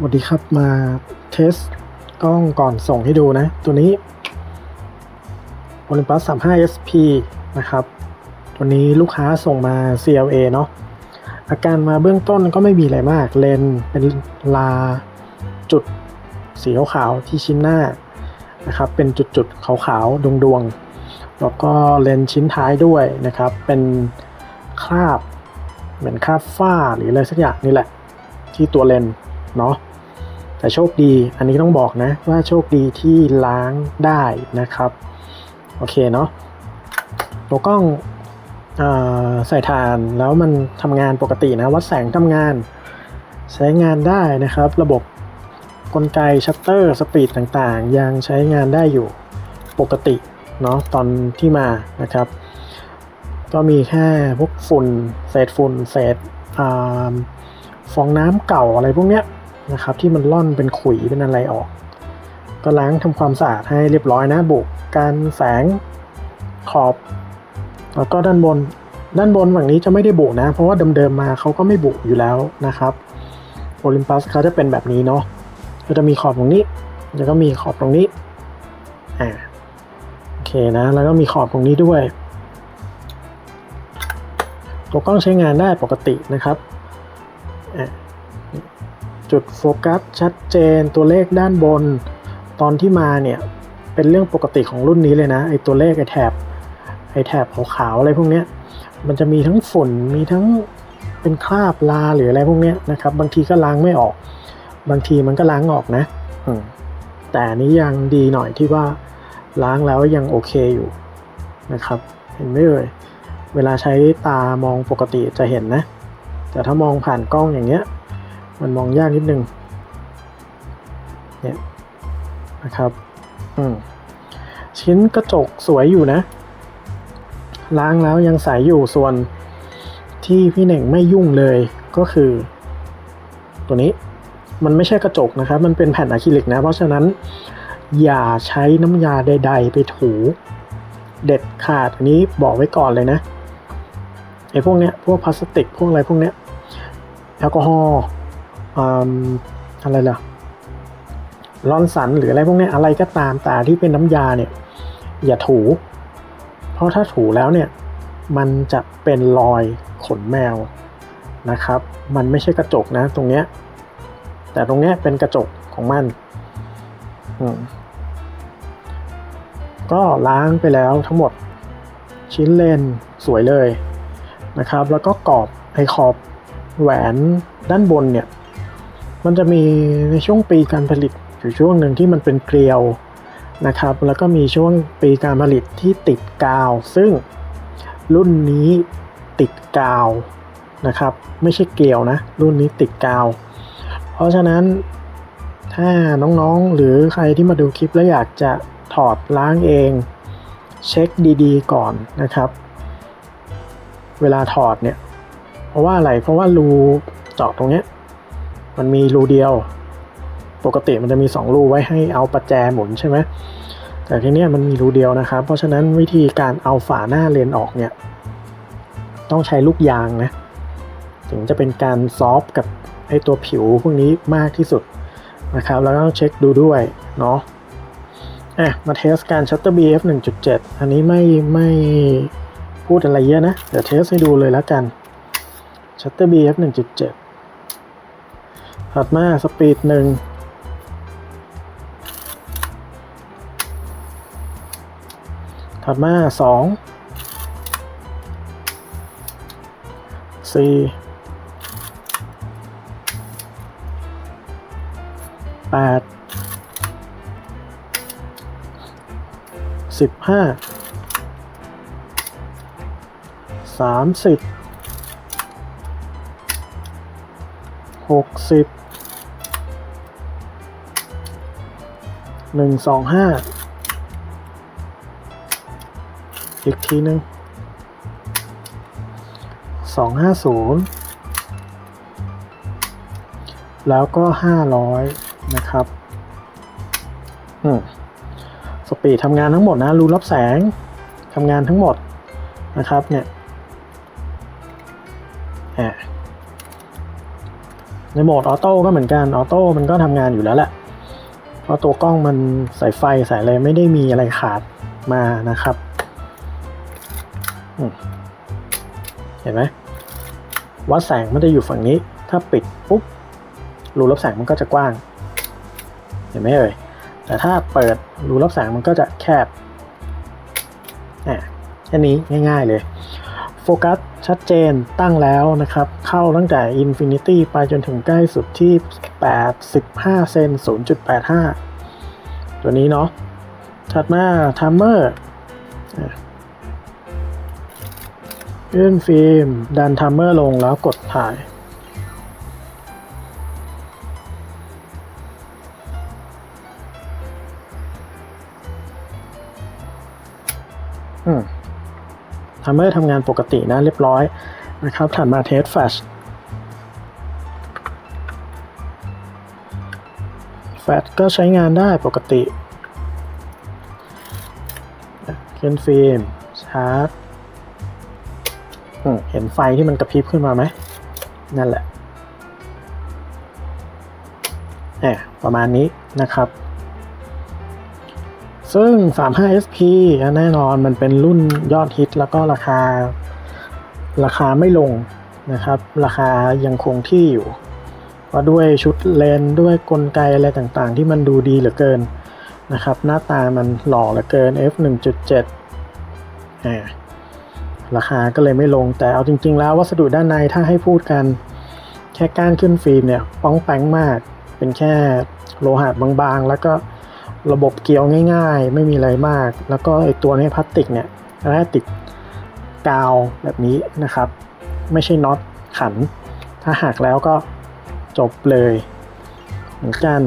สวัสดีครับมาเทสกล้องก่อนส่งให้ดูนะ ตัวนี้ Olympus 35 SP นะครับ ตัวนี้ลูกค้าส่งมา CLA เนาะอาการมาเบื้องต้นก็ไม่มีอะไรมาก เลนเป็นลาจุดสีขาวที่ชิ้นหน้านะครับ เป็นจุดๆขาวๆดวงๆ แล้วก็เลนชิ้นท้ายด้วยนะครับ เป็นคราบเหมือนคราบฝ้าหรืออะไรสักอย่างนี่แหละ ที่ตัวเลนเนาะ แต่โชคดีอันนี้ต้องบอกนะว่าโชคดีที่ล้างได้นะครับ โอเคเนาะตัวกล้องอใส่ฐานแล้วมันทำงานปกตินะวัดแสงทำงาน ใช้งานได้นะครับ ระบบกลไกชัตเตอร์สปีดต่างๆ ยังใช้งานได้อยู่ปกติเนาะตอนที่มานะครับ ก็มีแค่พวกฝุ่นเศษฝุ่นเศษฟองน้ำเก่าอะไรพวกเนี้ย นะครับ ที่มันล่อนเป็นขุยเป็นอะไรออก ก็ล้างทำความสะอาดให้เรียบร้อยนะบุกการแสงขอบ แล้วก็ด้านบนด้านบนฝั่งนี้จะไม่ได้บุนะ เพราะว่าเดิมๆมาเขาก็ไม่บุอยู่แล้วนะครับโอลิมปัสเขาจะเป็นแบบนี้เนาะก็จะมีขอบตรงนี้ แล้วก็มีขอบตรงนี้อ่าโอเคนะ แล้วก็มีขอบตรงนี้ด้วยตัวกล้องใช้งานได้ปกตินะครับอะ จุดโฟกัสชัดเจนตัวเลขด้านบน ตอนที่มาเนี่ย เป็นเรื่องปกติของรุ่นนี้เลยนะไอตัวเลขไอแถบไอแถบขาวๆอะไรพวกเนี้ยมันจะมีทั้งฝุ่นมีทั้งเป็นคราบลาหรืออะไรพวกเนี้ยนะครับ บางทีก็ล้างไม่ออก บางทีมันก็ล้างออกนะแต่นนี้ยังดีหน่อยที่ว่าล้างแล้วยังโอเคอยู่นะครับ เห็นไหมเอ่ยเวลาใช้ตามองปกติจะเห็นนะ แต่ถ้ามองผ่านกล้องอย่างเงี้ย มันมองยากนิดนึง เนี่ยนะครับอืมชิ้นกระจกสวยอยู่นะ ล้างแล้วยังใสอยู่ส่วนที่พี่เหน่งไม่ยุ่งเลยก็คือ ตัวนี้มันไม่ใช่กระจกนะครับ มันเป็นแผ่นอะคริลิกนะ เพราะฉะนั้นอย่าใช้น้ำยาใด ๆ ไปถูเด็ดขาดอันนี้บอกไว้ก่อนเลยนะไอ้พวกเนี้ยพวกพลาสติกพวกอะไรพวกเนี้ยแอลกอฮอล์ อืมอะไรล่ะลอนสันหรืออะไรพวกนี้อะไรก็ตามแต่ที่เป็นน้ำยาเนี่ย อย่าถู เพราะถ้าถูแล้วเนี่ย มันจะเป็นรอยขนแมวนะครับ มันไม่ใช่กระจกนะ ตรงเนี้ยแต่ตรงเนี้ยเป็นกระจกของมันอืมก็ล้างไปแล้วทั้งหมดชิ้นเลนสวยเลยนะครับ แล้วก็กรอบไอขอบแหวนด้านบนเนี่ย มันจะมีในช่วงปีการผลิตอยู่ช่วงหนึ่งที่มันเป็นเกลียวนะครับ แล้วก็มีช่วงปีการผลิตที่ติดกาว ซึ่งรุ่นนี้ติดกาวนะครับ ไม่ใช่เกลียวนะ รุ่นนี้ติดกาว เพราะฉะนั้นถ้าน้องๆ หรือใครที่มาดูคลิปแล้วอยากจะถอดล้างเอง เช็คดีๆ ก่อนนะครับ เวลาถอดเนี่ย เพราะว่าอะไรเพราะว่ารูเจาะตรงเนี้ย มันมีรูเดียว ปกติมันจะมี 2 รูไว้ให้เอาประแจหมุนใช่ไหมแต่ทีนี้มันมีรูเดียวนะครับ เพราะฉะนั้นวิธีการเอาฝาหน้าเลนออกเนี่ยต้องใช้ลูกยางนะถึงจะเป็นการซอฟกับไอตัวผิวพวกนี้มากที่สุดนะครับแล้วก็ต้องเช็คดูด้วยเนาะอะมาเทสการ Shutter BF 1.7 อันนี้ไม่ไม่พูดอะไรเยอะนะ เดี๋ยวเทสให้ดูเลยแล้วกัน Shutter BF 1.7 ถัดมาสปีดหนึ่งถัดมาสองสี่แปดสิบห้าสามสิบหกสิบ หนึ่งสองห้าอีกทีหนึ่งสองห้าศูนย์แล้วก็ห้าร้อยนะครับอืมสปีดทำงานทั้งหมดนะ รูรับแสงทำงานทั้งหมดนะครับเนี่ยในโหมดออโต้ก็เหมือนกัน ออโต้มันก็ทำงานอยู่แล้วแหละ เพราะตัวกล้องมันสายไฟสายอะไรไม่ได้มีอะไรขาดมานะครับ เห็นไหมวัดแสงมันจะอยู่ฝั่งนี้ ถ้าปิดปุ๊บรูรับแสงมันก็จะกว้าง เห็นไหมเอ่ยแต่ถ้าเปิดรูรับแสงมันก็จะแคบอะแค่นี้ง่าย ๆเลยโฟกัส ชัดเจนตั้งแล้วนะครับ เข้าตั้งแต่ Infinity ไปจนถึงใกล้สุดที่ 85 เซน 0.85 ตัวนี้เนาะถัดมาทัมเมอร์ยื่นฟิล์ม ดันทัมเมอร์ลงแล้วกดถ่าย อืม ทัมเมอร์ทำงานปกตินะเรียบร้อยนะครับถัดมาเทสแฟชแฟชก็ใช้งานได้ปกติเคนฟิล์มชาร์จอืมเห็นไฟที่มันกระพริบขึ้นมาไหม นั่นแหละแหมประมาณนี้นะครับ ซึ่ง 35SP แน่นอนมันเป็นรุ่นยอดฮิตแล้วก็ราคาราคาไม่ลงนะครับ ราคายังคงที่อยู่เพราะด้วยชุดเลนด้วยกลไกอะไรต่างๆ ที่มันดูดีเหลือเกินนะครับ หน้าตามันหล่อเหลือเกิน f 1.7อ่าราคาก็เลยไม่ลงแต่เอาจริง ๆ แล้ววัสดุด้านในถ้าให้พูดกัน แค่ก้านขึ้นฟิล์มเนี่ยป้องแป้งมาก เป็นแค่โลหะบางๆ แล้วก็ ระบบเกลียวง่าย ๆ ไม่มีอะไรมาก แล้วก็ไอตัวนี้พลาสติกเนี่ยแค่ติดกาวแบบนี้นะครับ ไม่ใช่น็อตขัน ถ้าหักแล้วก็จบเลย เหมือนกัน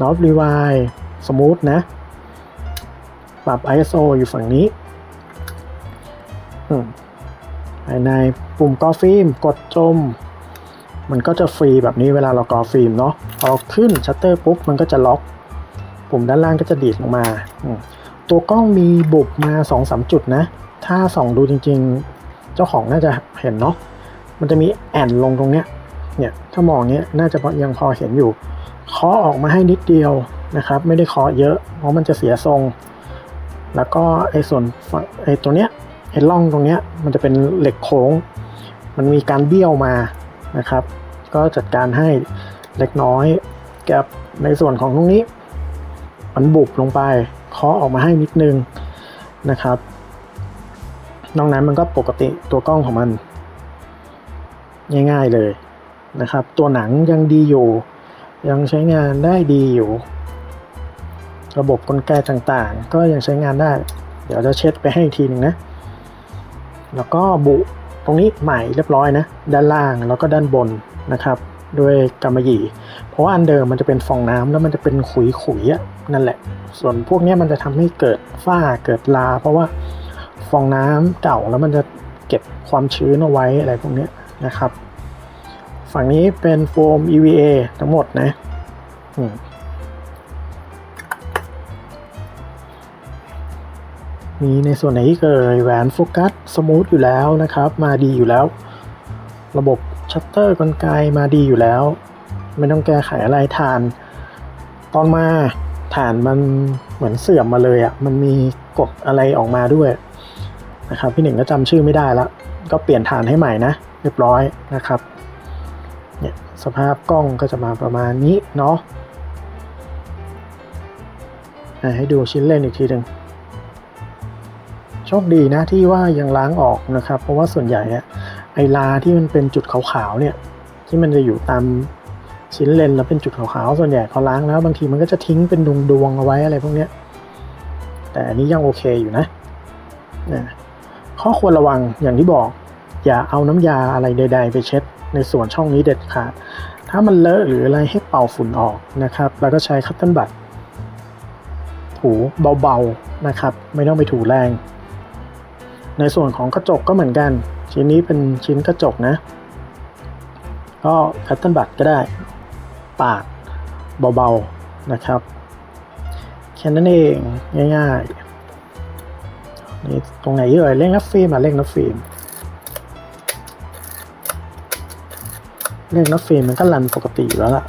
น็อตรีไวสมูทนะ ปรับ ISO อยู่ฝั่งนี้อืมภายในปุ่มกอฟิล์มกดจม มันก็จะฟรีแบบนี้เวลาเรากอฟิล์มเนาะพอขึ้นชัตเตอร์ปุ๊บมันก็จะล็อก ปุ่มด้านล่างก็จะดีดลงมา ตัวกล้องมีบุบมา2อสจุดนะ ถ้าส่องดูจริงๆ เจ้าของน่าจะเห็นเนาะ มันจะมีแอนลงตรงเนี้ย เนี่ยถ้ามองเนี้ยน่าจะยังพอเห็นอยู่เคาะออกมาให้นิดเดียวนะครับ ไม่ได้เคาะเยอะ เพราะมันจะเสียทรง แล้วก็ไอ้ส่วนไอ้ตัวเนี้ยไอ้ร่องตรงเนี้ยมันจะเป็นเหล็กโค้ง มันมีการเบี้ยวมานะครับ ก็จัดการให้เล็กน้อยกับในส่วนของตรงนี้ มันบุบลงไปเคาะออกมาให้นิดนึงนะครับ นอกนั้นมันก็ปกติตัวกล้องของมัน ง่ายๆเลยนะครับ ตัวหนังยังดีอยู่ ยังใช้งานได้ดีอยู่ ระบบกลไกต่างๆ ก็ยังใช้งานได้ เดี๋ยวจะเช็ดไปให้อีกทีหนึ่งนะ แล้วก็บุตรงนี้ใหม่เรียบร้อยนะ ด้านล่างแล้วก็ด้านบนนะครับ ด้วยกำมะหยี่ เพราะว่าอันเดิมมันจะเป็นฟองน้ำแล้วมันจะเป็นขุยๆอะนั่นแหละ ส่วนพวกนี้มันจะทำให้เกิดฝ้าเกิดลา เพราะว่าฟองน้ำเก่าแล้วมันจะเก็บความชื้นเอาไว้อะไรพวกนี้นะครับ ฝั่งนี้เป็นโฟม EVA ทั้งหมดนะมมีในส่วนไหนที่เกิดแหวนโฟกัสสมูทอยู่แล้วนะครับ มาดีอยู่แล้ว ระบบ ชัตเตอร์กลไกมาดีอยู่แล้ว ไม่ต้องแก้ไขอะไรฐาน ตอนมาฐานมันเหมือนเสื่อมมาเลยอะ่ะมันมีกฎอะไรออกมาด้วยนะครับพี่หนึ่งก็จำชื่อไม่ได้ละก็เปลี่ยนฐานให้ใหม่นะเรียบร้อยนะครับเนี่ยสภาพกล้องก็จะมาประมาณนี้เนาะให้ดูชิ้นเล่นอีกทีหนึ่งโชคดีนะที่ว่ายังล้างออกนะครับ เพราะว่าส่วนใหญ่อะ ไอลาที่มันเป็นจุดขาวๆเนี่ยที่มันจะอยู่ตามชิ้นเลนแล้วเป็นจุดขาวๆส่วนใหญ่เขาล้างแล้วบางทีมันก็จะทิ้งเป็นดวงๆเอาไว้อะไรพวกเนี้ยแต่อันนี้ยังโอเคอยู่นะนะข้อควรระวังอย่างที่บอก อย่าเอาน้ำยาอะไรใด ๆ ไปเช็ด ในส่วนช่องนี้เด็ดขาด ถ้ามันเลอะหรืออะไรให้เป่าฝุ่นออกนะครับ แล้วก็ใช้คัตเติ้ลบัตถูเบาๆนะครับ ไม่ต้องไปถูแรง ในส่วนของกระจกก็เหมือนกัน ชิ้นนี้เป็นชิ้นกระจกนะ ก็คัตเติลบัตก็ได้ปาดเบาๆนะครับ แค่นั้นเองง่ายๆนี่ตรงไหนเอ่ยเร่งนับฟิล์มอะเร่งนับฟิล์มเลขนับฟิล์มมันก็รันปกติแล้วล่ะ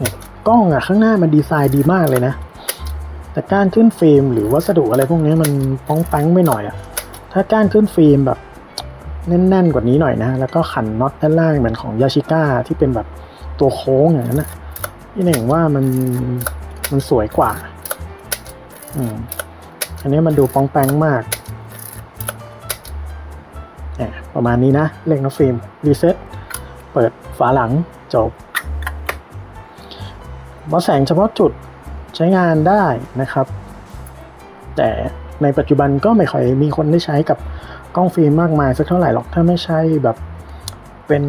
นี่กล้องอะข้างหน้ามันดีไซน์ดีมากเลยนะ แต่กานขึ้นฟิล์มหรือวัสดุอะไรพวกนี้มันป้องแป้งไม่หน่อยอะ ถ้าก้านขึ้นฟิล์มแบบแน่นๆกว่านี้หน่อยนะ แล้วก็ขันน็อตด้านล่างเหมือนของยาชิก้าที่เป็นแบบตัวโค้งอย่างนั้นนะพี่เน่งว่ามันมันสวยกว่า อืม อันนี้มันดูปองแปงมากประมาณนี้นะ เล่งน้ำฟิล์มรีเซ็ตเปิดฝาหลังจบบอแสงเฉพาะจุดใช้งานได้นะครับ แต่ ในปัจจุบันก็ไม่ค่อยมีคนได้ใช้กับกล้องฟิล์มมากมายสักเท่าไหร่หรอกถ้าไม่ใช่แบบเป็น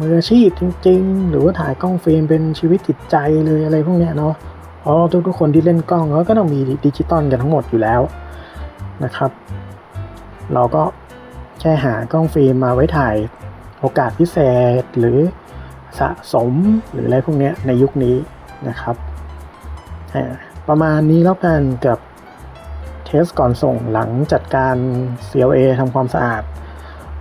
มืออาชีพจริง ๆ หรือว่าถ่ายกล้องฟิล์มเป็นชีวิตจิตใจเลยอะไรพวกเนี้ยเนาะเพราะทุกๆคนที่เล่นกล้องเขาก็ต้องมีดิจิตอลกันทั้งหมดอยู่แล้วนะครับ เราก็แค่หากล้องฟิล์มมาไว้ถ่ายโอกาสพิเศษหรือสะสมหรืออะไรพวกเนี้ยในยุคนี้นะครับ ประมาณนี้แล้วกันกับ ทสก่อนส่งหลังจัดการ CLA ทำความสะอาด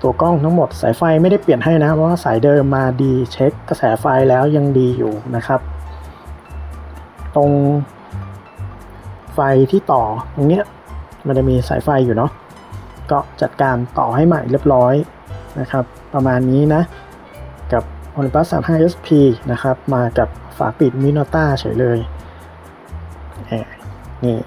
ตัวกล้องทั้งหมดสายไฟไม่ได้เปลี่ยนให้นะเพราะว่าสายเดิมมาดีเช็คกระแสไฟแล้วยังดีอยู่นะครับ ตรงไฟที่ต่อตรงเนี้ยมันจะมีสายไฟอยู่เนาะก็จัดการต่อให้ใหม่เรียบร้อยนะครับ ประมาณนี้นะ กับ Olympus 35 SP นะครับ มากับฝาปิด Minolta เฉยเลยนี่